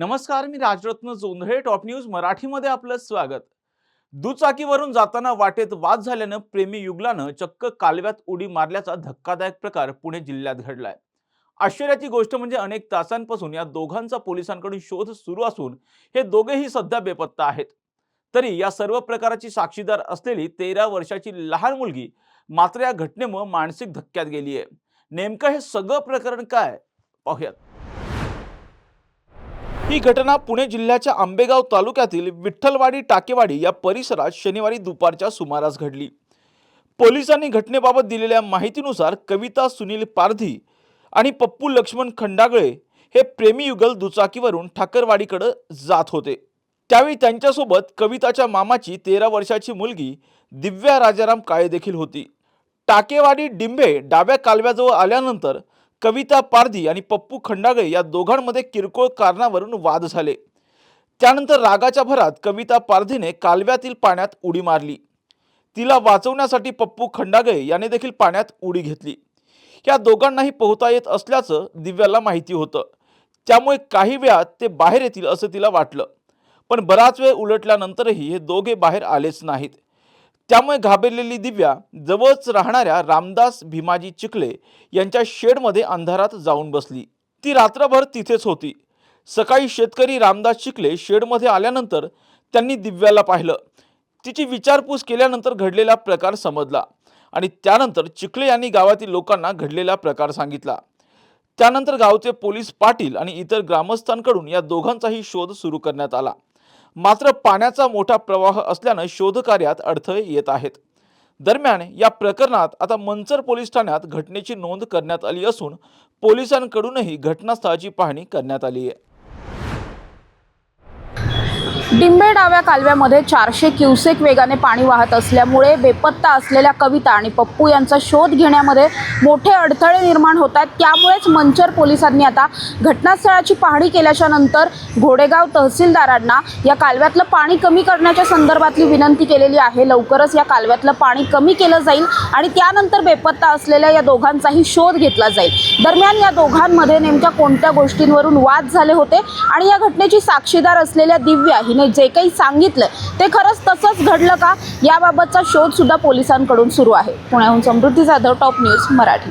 नमस्कार मी Rajratna Jondhale top news मराठीमध्ये आपलं स्वागत. दुचाकीवरून जाताना वाटेत वाद झाल्यानं प्रेमी युगलानं चक्क कालव्यात उडी मारल्याचा धक्कादायक प्रकार पुणे जिल्ह्यात घडलाय. आश्चर्याची गोष्ट म्हणजे अनेक तासांपासून या दोघांचा पोलिसांकडून शोध सुरू असून हे दोघेही सध्या बेपत्ता आहेत. तरी या सर्व प्रकाराची साक्षीदार असलेली तेरा वर्षाची लहान मुलगी मात्र या घटनेमुळे मानसिक धक्क्यात गेली आहे नेमकं हे सगळं प्रकरण काय? पाहूयात. ही घटना पुणे जिल्ह्याच्या आंबेगाव तालुक्यातील विठ्ठलवाडी टाकेवाडी या परिसरात शनिवारी दुपारच्या सुमारास घडली. पोलिसांनी घटनेबाबत दिलेल्या माहितीनुसार कविता सुनील पारधी आणि पप्पू लक्ष्मण खंडागळे हे प्रेमी युगल दुचाकीवरून ठाकरवाडीकडे जात होते. त्यावेळी त्यांच्यासोबत कविताच्या मामाची तेरा वर्षाची मुलगी दिव्या राजाराम काळे देखील होती. टाकेवाडी डिंबे डाव्या कालव्याजवळ आल्यानंतर कविता पारधी आणि पप्पू खंडागळे या दोघांमध्ये किरकोळ कारणावरून वाद झाले. त्यानंतर रागाच्या भरात कविता पारधीने कालव्यातील पाण्यात उडी मारली. तिला वाचवण्यासाठी पप्पू खंडागळे याने देखील पाण्यात उडी घेतली. या दोघांनाही पोहता येत असल्याचं दिव्याला माहिती होतं. त्यामुळे काही वेळात ते बाहेर येतील असं तिला वाटलं. पण बराच वेळ उलटल्यानंतरही हे दोघे बाहेर आलेच नाहीत. त्यामुळे घाबरलेली दिव्या जवळच राहणाऱ्या रामदास भीमाजी चिखले यांच्या शेडमध्ये अंधारात जाऊन बसली. ती रात्रभर तिथेच होती. सकाळी शेतकरी रामदास चिखले शेडमध्ये आल्यानंतर त्यांनी दिव्याला पाहिलं. तिची विचारपूस केल्यानंतर घडलेला प्रकार समजला आणि त्यानंतर चिखले यांनी गावातील लोकांना घडलेला प्रकार सांगितला. त्यानंतर गावचे पोलीस पाटील आणि इतर ग्रामस्थांकडून या दोघांचाही शोध सुरू करण्यात आला. मात्र पाण्याचा मोठा प्रवाह असल्यानं शोधकार्यात अडथळे येत आहेत. दरम्यान या प्रकरणात आता मंचर पोलीस ठाण्यात घटनेची नोंद करण्यात आली असून पोलिसांकडूनही घटनास्थळाची पाहणी करण्यात आली आहे. डिंबे डाव्या कालव्यामध्ये चारशे क्युसेक वेगाने पाणी वाहत असल्यामुळे बेपत्ता असलेल्या कविता आणि पप्पू यांचा शोध घेण्यामध्ये मोठे अडथळे निर्माण होत आहेत. त्यामुळेच मंचर पोलिसांनी आता घटनास्थळाची पाहणी केल्याच्यानंतर घोडेगाव तहसीलदारांना या कालव्यातलं पाणी कमी करण्याच्या संदर्भातली विनंती केलेली आहे. लवकरच या कालव्यातलं पाणी कमी केलं जाईल आणि त्यानंतर बेपत्ता असलेल्या या दोघांचाही शोध घेतला जाईल. दरम्यान या दोघांमध्ये नेमक्या कोणत्या गोष्टींवरून वाद झाले होते आणि या घटनेची साक्षीदार असलेल्या दिव्या हिने जे काही सांगितलं ते खरंच तसंच घडलं का? याबाबतचा शोध सुद्धा पोलिसांकडून सुरू आहे. पुण्याहून समृद्धी जाधव टॉप न्यूज मराठी.